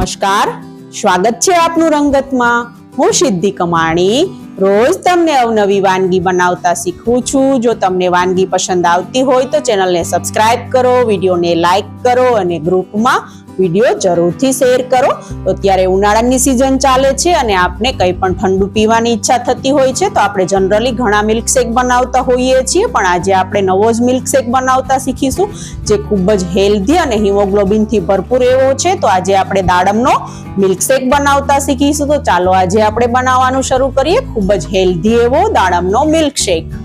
નમસ્કાર. સ્વાગત છે આપનું રંગતમાં. હું સિદ્ધિ કમાણી. રોજ તમને અવનવી વાનગી બનાવતા શીખું છું. જો તમને વાનગી પસંદ આવતી હોય તો ચેનલને સબસ્ક્રાઇબ કરો, વિડીયોને લાઈક કરો અને ગ્રુપમાં વીડિયો જરૂરથી શેર કરો. તો અત્યારે ઉનાળાની સિઝન ચાલે છે અને આપને કંઈ પણ ઠંડુ પીવાની ઈચ્છા થતી હોય છે, તો આપણે જનરલી ઘણા મિલ્કશેક બનાવતા હોઈએ છીએ. પણ આજે આપણે નવો જ મિલ્કશેક બનાવતા શીખીશું, જે ખૂબ જ હેલ્ધી અને હિમોગ્લોબિનથી ભરપૂર એવો છે. તો આજે આપણે દાડમનો મિલ્કશેક બનાવતા શીખીશું. તો ચાલો આજે આપણે બનાવવાનું શરૂ કરીએ. ખૂબ જ હેલ્ધી એવો દાડમનો મિલ્કશેક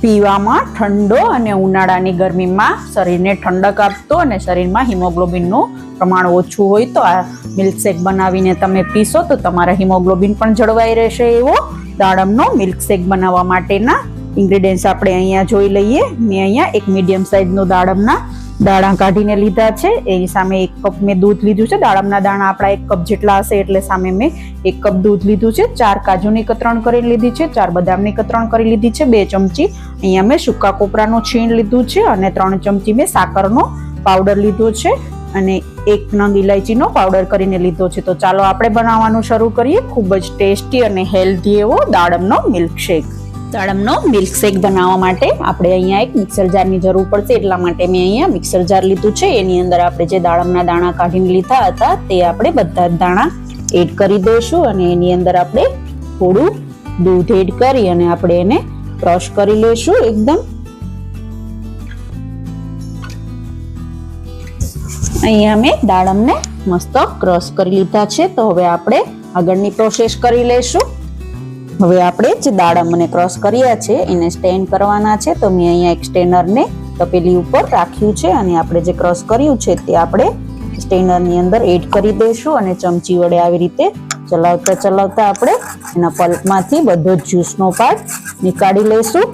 પીવામાં ઠંડો અને ઉનાળાની ગરમીમાં શરીરને ઠંડક આપતો અને શરીરમાં હિમોગ્લોબિનનું પ્રમાણ ઓછું હોય તો આ મિલ્કશેક બનાવીને તમે પીશો તો તમારા હિમોગ્લોબિન પણ જળવાઈ રહેશે એવો દાડમનો મિલ્કશેક બનાવવા માટેના ઇન્ગ્રેડિયન્ટ્સ આપણે અહીંયા જોઈ લઈએ. મેં અહીંયા એક મીડિયમ સાઇઝનું દાડમના દાણા કાઢીને લીધા છે. એની સામે એક કપ મેં દૂધ લીધું છે. દાડમના દાણા આપણા એક કપ જેટલા હશે એટલે સામે મેં એક કપ દૂધ લીધું છે. ચાર કાજુની કતરણ કરી લીધી છે. ચાર બદામની કતરણ કરી લીધી છે. બે ચમચી અહીંયા મેં સૂકા કોપરાનું છીણ લીધું છે અને ત્રણ ચમચી મેં સાકરનો પાવડર લીધો છે અને એક નંગ ઇલાયચીનો પાવડર કરીને લીધો છે. તો ચાલો આપણે બનાવવાનું શરૂ કરીએ. ખૂબ જ ટેસ્ટી અને હેલ્ધી એવો દાડમનો મિલ્કશેક. દાડમનો મિલ્કશેક બનાવવા માટે આપણે અહીંયા એક મિક્સર જારની જરૂર પડશે. એટલા માટે મેં અહીંયા મિક્સર જાર લીધું છે. એની અંદર આપણે જે દાડમના દાણા કાઢીને લીધા હતા, તે આપણે બધા જ દાણા એડ કરી દઈશું અને એની અંદર આપણે થોડું દૂધ એડ કરી અને આપણે એને ક્રશ કરી લઈશું એકદમ. અહીંયા મેં દાડમને મસ્ત ક્રશ કરી લીધા છે. તો હવે આપણે આગળની પ્રોસેસ કરી લઈશું. હવે આપણે જે દાડમ અને ક્રોસ કર્યા છે, એને સ્ટેન્ડ કરવાના છે, તો મેં અહીંયા એક સ્ટેનરને તપેલી ઉપર રાખ્યું છે અને આપણે જે ક્રોસ કર્યું છે તે આપણે સ્ટેનરની અંદર એડ કરી દઈશું અને ચમચી વડે આવી રીતે ચલાવતા ચલાવતા આપણે એના પલ્પમાંથી બધો જ જ્યુસનો પાર્ટ નીકાળી લઈશું.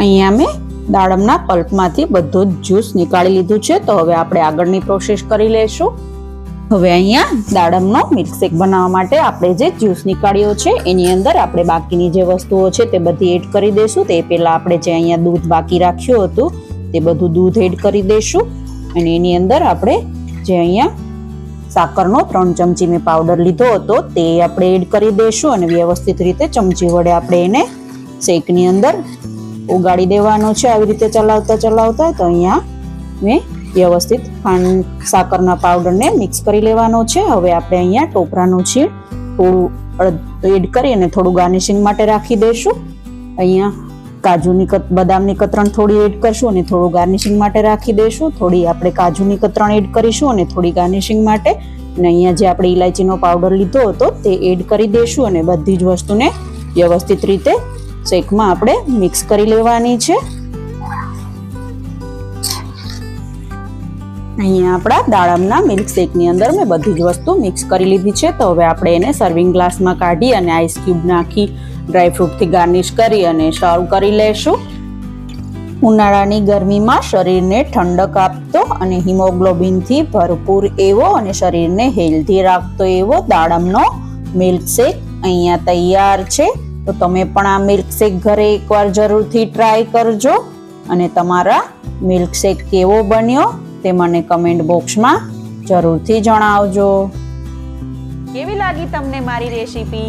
અહીંયા મેં દાડમના પલ્પમાંથી બધું જ જ્યુસ નીકાળી લીધું છે. તો હવે આપણે આગળની પ્રોસેસ કરી લઈશું. હવે અહીંયા દાડમનો મિલ્કશેક બનાવવા માટે આપણે જે જ્યુસ નીકાળ્યો છે, એની અંદર આપણે બાકીની જે વસ્તુઓ છે તે બધી એડ કરી દઈશું. તે પહેલાં આપણે જે અહીંયા દૂધ બાકી રાખ્યું હતું, તે બધું દૂધ એડ કરી દઈશું. અને એની અંદર આપણે જે અહીંયા સાકરનો ત્રણ ચમચી મેં પાવડર લીધો હતો, તે આપણે એડ કરી દઈશું. અને વ્યવસ્થિત રીતે ચમચી વડે આપણે એને શેકની અંદર ઉગાડી દેવાનો છે, આવી રીતે ચલાવતા ચલાવતા તો અહીંયા મેં વ્યવસ્થિત ખાંડ, સાકરના પાવડરને મિક્સ કરી લેવાનો છે. હવે આપણે અહીંયા ટોપરાનું છીણ થોડું એડ કરી અને થોડું ગાર્નિશિંગ માટે રાખી દઈશું. અહીંયા કાજુની કત, બદામની કતરણ થોડી એડ કરશું અને થોડું ગાર્નિશિંગ માટે રાખી દઈશું. થોડી આપણે કાજુની કતરણ એડ કરીશું અને થોડી ગાર્નિશિંગ માટે અને અહીંયા જે આપણે ઇલાયચીનો પાવડર લીધો હતો તે એડ કરી દઈશું અને બધી જ વસ્તુને વ્યવસ્થિત રીતે શેકમાં આપણે મિક્સ કરી લેવાની છે. અહીંયા આપણા દાડમના મિલ્કશેકની અંદર મેં બધી જ વસ્તુ મિક્સ કરી લીધી છે. તો હવે આપણે એને સર્વિંગ ગ્લાસમાં કાઢી અને આઈસ ક્યુબ નાખી ડ્રાયફ્રૂટથી ગાર્નિશ કરી અને સર્વ કરી લેશું. ઉનાળાની ગરમીમાં શરીરને ઠંડક આપતો અને હિમોગ્લોબિનથી ભરપૂર એવો અને શરીરને હેલ્ધી રાખતો એવો દાડમનો મિલ્કશેક અહીંયા તૈયાર છે. તો તમે પણ આ મિલ્કશેક ઘરે એકવાર જરૂરથી ટ્રાય કરજો અને તમારા મિલ્કશેક કેવો બન્યો તે મને કમેન્ટ બોક્સમાં જરૂરથી જણાવજો. કેવી લાગી તમને મારી રેસીપી